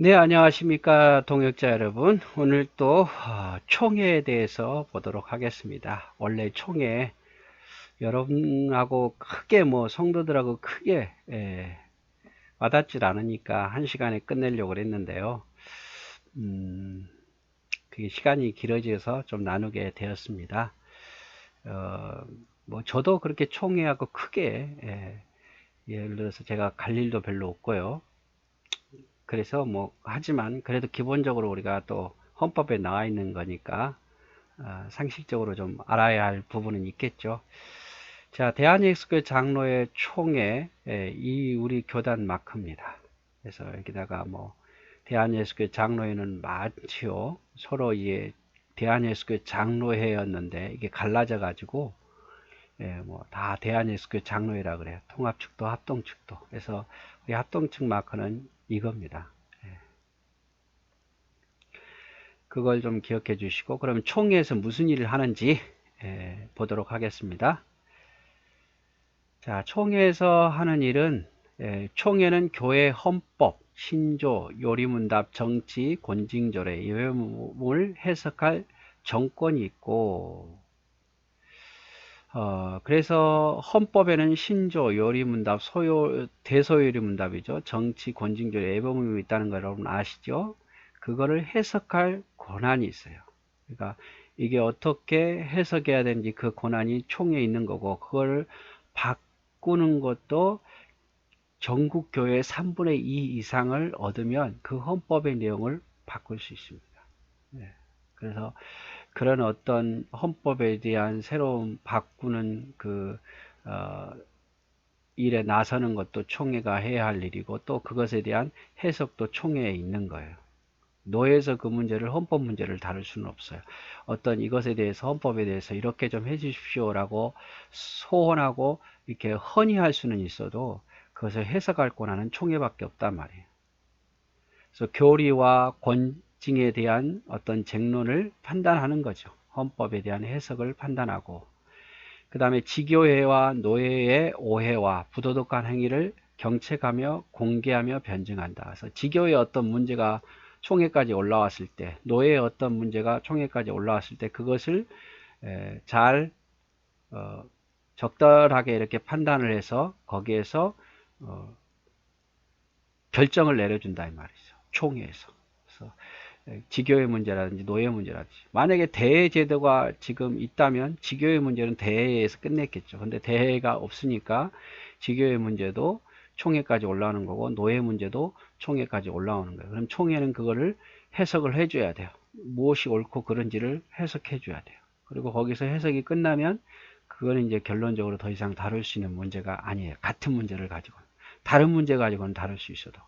네, 안녕하십니까, 동역자 여러분. 오늘 또 어, 총회에 대해서 보도록 하겠습니다. 원래 총회 여러분하고 크게 뭐 성도들하고 크게 예, 와닿질 않으니까 한 시간에 끝내려고 그랬는데요. 음, 그게 시간이 길어져서 좀 나누게 되었습니다. 어, 뭐 저도 그렇게 총회하고 크게 예, 예를 들어서 제가 갈 일도 별로 없고요. 그래서 뭐 하지만 그래도 기본적으로 우리가 또 헌법에 나와 있는 거니까 어, 상식적으로 좀 알아야 할 부분은 있겠죠. 자, 대한예수교 장로의 총회 예, 이 우리 교단 마크입니다. 그래서 여기다가 뭐 대한예수교 장로회는 많지요. 서로 이게 대한예수교 장로회였는데 이게 갈라져 가지고 예, 뭐 다 대한예수교 장로회라 그래요. 통합측도 합동측도. 그래서 우리 합동측 마크는 이겁니다. 예. 그걸 좀 기억해 주시고 그러면 총회에서 무슨 일을 하는지 예, 보도록 하겠습니다. 자, 총회에서 하는 일은 예, 총회는 교회 헌법, 신조, 요리문답, 정치, 권징조례 이외을 해석할 정권이 있고 어, 그래서 헌법에는 신조, 요리문답, 소요, 대소요리문답이죠. 정치, 권징조, 예범음이 있다는 걸 여러분 아시죠? 그거를 해석할 권한이 있어요. 그러니까 이게 어떻게 해석해야 되는지 그 권한이 총에 있는 거고 그걸 바꾸는 것도 전국 교회 3분의 2 이상을 얻으면 그 헌법의 내용을 바꿀 수 있습니다. 네. 그래서 그런 어떤 헌법에 대한 새로운 바꾸는 그 어, 일에 나서는 것도 총회가 해야 할 일이고 또 그것에 대한 해석도 총회에 있는 거예요. 노예에서 그 문제를 헌법 문제를 다룰 수는 없어요. 어떤 이것에 대해서 헌법에 대해서 이렇게 좀 해주십시오라고 소원하고 이렇게 헌의할 수는 있어도 그것을 해석할 권한은 총회밖에 없단 말이에요. 그래서 교리와 권, 징에 대한 어떤 쟁론을 판단하는 거죠. 헌법에 대한 해석을 판단하고 그 다음에 지교회와 노예의 오해와 부도덕한 행위를 경책하며 공개하며 변증한다. 그래서 지교의 어떤 문제가 총회까지 올라왔을 때, 노예의 어떤 문제가 총회까지 올라왔을 때 그것을 잘 어, 적절하게 이렇게 판단을 해서 거기에서 어, 결정을 내려준다 이 말이죠. 총회에서. 지교의 문제라든지 노예 문제라든지 만약에 대해 제도가 지금 있다면 지교의 문제는 대해에서 끝냈겠죠. 근데 대해가 없으니까 지교의 문제도 총회까지 올라오는 거고 노예 문제도 총회까지 올라오는 거예요. 그럼 총회는 그거를 해석을 해줘야 돼요. 무엇이 옳고 그른지를 해석해 줘야 돼요. 그리고 거기서 해석이 끝나면 그거는 이제 결론적으로 더 이상 다룰 수 있는 문제가 아니에요. 같은 문제를 가지고 다른 문제 가지고는 다룰 수 있어도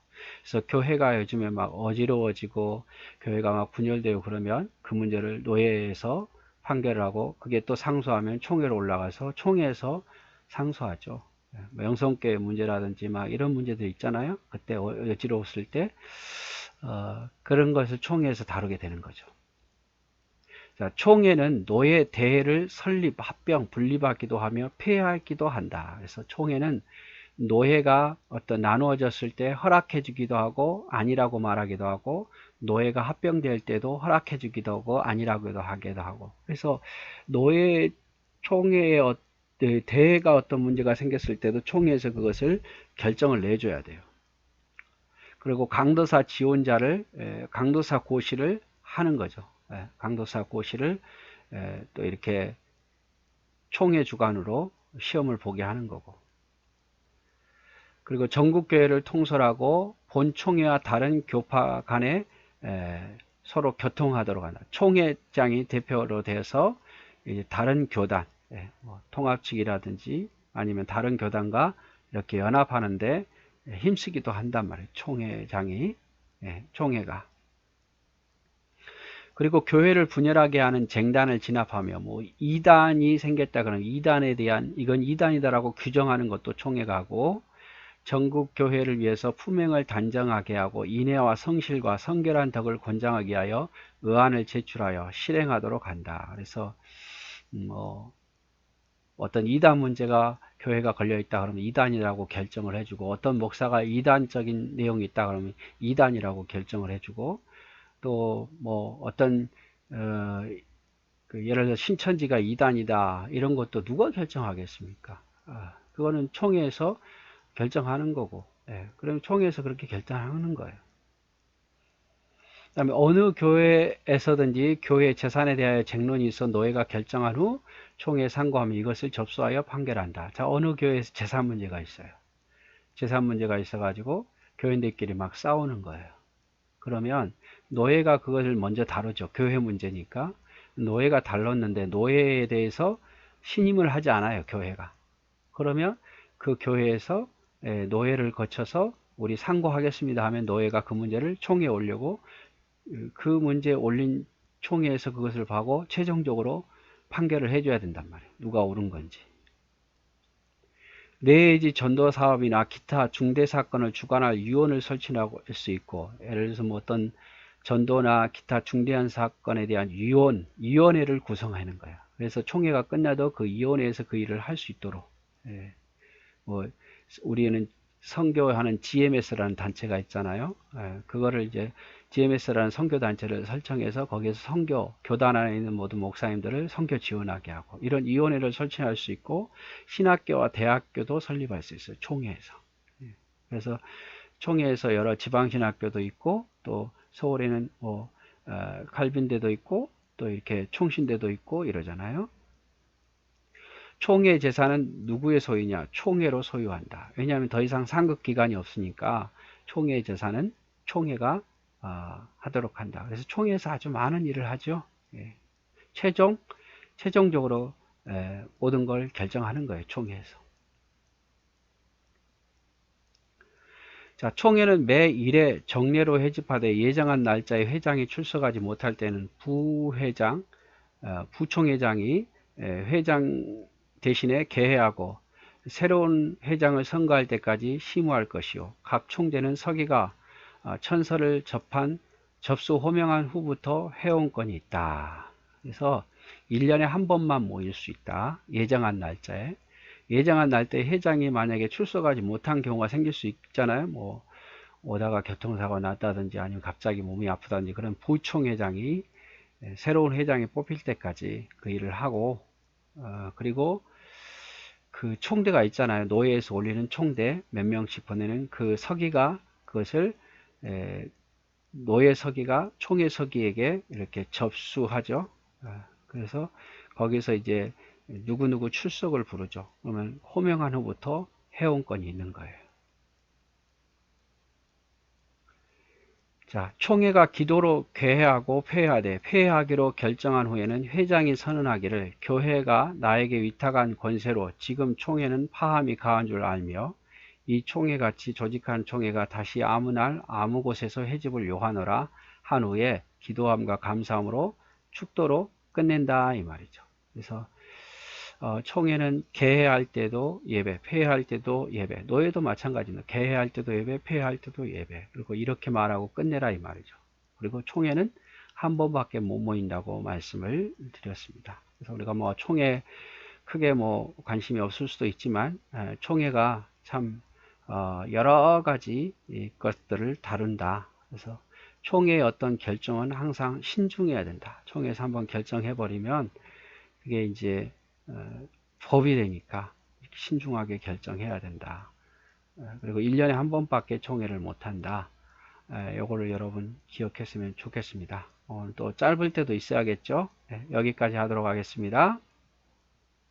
그래서 교회가 요즘에 막 어지러워지고 교회가 막 분열되고 그러면 그 문제를 노예에서 판결을 하고 그게 또 상소하면 총회로 올라가서 총회에서 상소하죠. 예, 뭐 문제라든지 막 이런 문제들 있잖아요. 그때 어, 어지러웠을 때 어, 그런 것을 총회에서 다루게 되는 거죠. 자, 총회는 노예 대회를 설립, 합병, 분리받기도 하며 폐하기도 한다. 그래서 총회는 노예가 어떤 나누어졌을 때 허락해 주기도 하고 아니라고 말하기도 하고 노예가 합병될 때도 허락해 주기도 하고 아니라고도 하기도 하고 그래서 노예 총회의 대회가 어떤 문제가 생겼을 때도 총회에서 그것을 결정을 내줘야 돼요. 그리고 강도사 지원자를 강도사 고시를 하는 거죠. 강도사 고시를 또 이렇게 총회 주관으로 시험을 보게 하는 거고 그리고 전국교회를 통솔하고 본총회와 다른 교파 간에 서로 교통하도록 한다. 총회장이 대표로 되어서 다른 교단, 뭐 통합측이라든지 아니면 다른 교단과 이렇게 연합하는데 힘쓰기도 한단 말이에요. 총회장이, 총회가. 그리고 교회를 분열하게 하는 쟁단을 진압하며 뭐 이단이 생겼다 그러면 이단에 대한 이건 이단이다라고 규정하는 것도 총회가 하고 전국 교회를 위해서 품행을 단정하게 하고 인애와 성실과 성결한 덕을 권장하게 하여 의안을 제출하여 실행하도록 한다. 그래서 음, 뭐 어떤 이단 문제가 교회가 걸려 있다 그러면 이단이라고 결정을 해주고 어떤 목사가 이단적인 내용이 있다 그러면 이단이라고 결정을 해주고 또 뭐 어떤 어, 그 예를 들어 신천지가 이단이다 이런 것도 누가 결정하겠습니까? 아, 그거는 총회에서 결정하는 거고, 예, 그럼 총회에서 그렇게 결정하는 거예요. 그 다음에 어느 교회에서든지 교회 재산에 대하여 쟁론이 있어 노예가 결정한 후 총회에 상고하면 이것을 접수하여 판결한다. 자, 어느 교회에서 재산 문제가 있어요. 재산 문제가 있어가지고 교인들끼리 막 싸우는 거예요. 그러면 노예가 그것을 먼저 다루죠. 교회 문제니까. 노예가 달랐는데 노예에 대해서 신임을 하지 않아요. 교회가. 그러면 그 교회에서 예, 노예를 거쳐서 우리 상고하겠습니다 하면 노예가 그 문제를 총회에 올려고 그 문제 올린 총회에서 그것을 봐고 최종적으로 판결을 해줘야 된단 말이에요. 누가 옳은 건지. 내지 전도 사업이나 기타 중대 사건을 주관할 위원을 설치할 수 있고 예를 들어서 뭐 어떤 전도나 기타 중대한 사건에 대한 위원, 위원회를 구성하는 거야. 그래서 총회가 끝나도 그 위원회에서 그 일을 할 수 있도록. 예. 뭐 우리는 선교하는 GMS라는 단체가 있잖아요. 예. 그거를 이제 GMS라는 선교 단체를 설정해서 거기에서 선교 교단 안에 있는 모든 목사님들을 선교 지원하게 하고 이런 위원회를 설치할 수 있고 신학교와 대학교도 설립할 수 있어요. 총회에서. 예. 그래서 총회에서 여러 지방신학교도 있고 또 서울에는 뭐 어, 칼빈대도 있고 또 이렇게 총신대도 있고 이러잖아요. 총회 재산은 누구의 소유냐? 총회로 소유한다. 왜냐하면 더 이상 상급 기관이 없으니까 총회 재산은 총회가 어, 하도록 한다. 그래서 총회에서 아주 많은 일을 하죠. 예. 최종 최종적으로 에, 모든 걸 결정하는 거예요. 총회에서. 자, 총회는 매 1회 정례로 회집하되 예정한 날짜에 회장이 출석하지 못할 때는 부회장, 어, 부총회장이 회장 대신에 개회하고 새로운 회장을 선거할 때까지 심의할 것이요. 각 총재는 서기가 어, 천서를 접한 접수 호명한 후부터 회원권이 있다. 그래서 1년에 한 번만 모일 수 있다. 예정한 날짜에. 예정한 날짜에 회장이 만약에 출석하지 못한 경우가 생길 수 있잖아요. 뭐 오다가 교통사고가 났다든지 아니면 갑자기 몸이 아프다든지 그런 부총회장이 새로운 회장이 뽑힐 때까지 그 일을 하고 어, 그리고 그 총대가 있잖아요. 노예에서 올리는 총대 몇 명씩 보내는 그 서기가 그것을 에, 노예 서기가 총회 서기에게 이렇게 접수하죠. 아, 그래서 거기서 이제 누구누구 출석을 부르죠. 그러면 호명한 후부터 회원권이 있는 거예요. 자, 총회가 기도로 괴회하고 폐회하되 폐회하기로 결정한 후에는 회장이 선언하기를 교회가 나에게 위탁한 권세로 지금 총회는 파함이 가한 줄 알며 이 총회같이 조직한 총회가 다시 아무 날 아무 곳에서 회집을 요하노라 한 후에 기도함과 감사함으로 축도로 끝낸다 이 말이죠. 그래서 어, 총회는 개회할 때도 예배, 폐회할 때도 예배, 노예도 마찬가지입니다. 개회할 때도 예배, 폐회할 때도 예배. 그리고 이렇게 말하고 끝내라 이 말이죠. 그리고 총회는 한 번밖에 못 모인다고 말씀을 드렸습니다. 그래서 우리가 뭐 총회 크게 뭐 관심이 없을 수도 있지만 총회가 참 어, 여러 가지 것들을 다룬다. 그래서 총회의 어떤 결정은 항상 신중해야 된다. 총회에서 한번 결정해 버리면 그게 이제 어, 법이 되니까 신중하게 결정해야 된다. 어, 그리고 1년에 한 번밖에 총회를 못한다. 요거를 여러분 기억했으면 좋겠습니다. 또 짧을 때도 있어야겠죠. 네, 여기까지 하도록 하겠습니다.